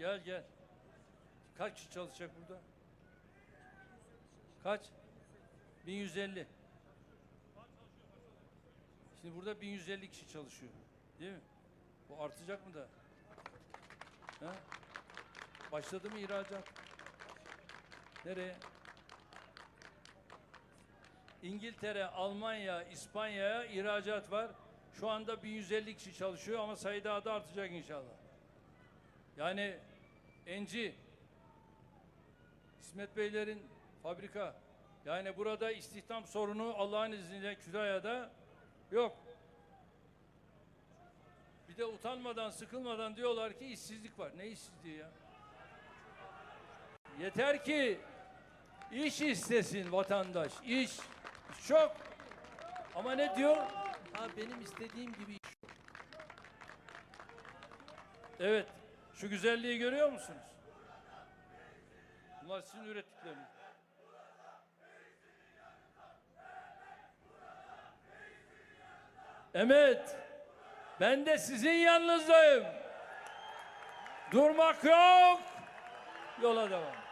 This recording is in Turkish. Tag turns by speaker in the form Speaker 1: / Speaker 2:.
Speaker 1: Gel gel. Kaç kişi çalışacak burada? Kaç? 1150. Şimdi burada 1150 kişi çalışıyor. Değil mi? Bu artacak mı da? Ha? Başladı mı ihracat? Nereye? İngiltere, Almanya, İspanya'ya ihracat var. Şu anda 1150 kişi çalışıyor ama sayı daha da artacak inşallah. Yani Enci, İsmet Beylerin fabrika. Yani burada istihdam sorunu Allah'ın izniyle Kütahya'da yok. Bir de utanmadan, sıkılmadan diyorlar ki işsizlik var. Ne işsizliği ya? Yeter ki iş istesin vatandaş. İş. Çok. Ama ne diyor? Ha benim istediğim gibi iş. Evet. Şu güzelliği görüyor musunuz? Bunlar sizin ürettikleriniz. Evet. Ben de sizin yanınızdayım. Durmak yok. Yola devam.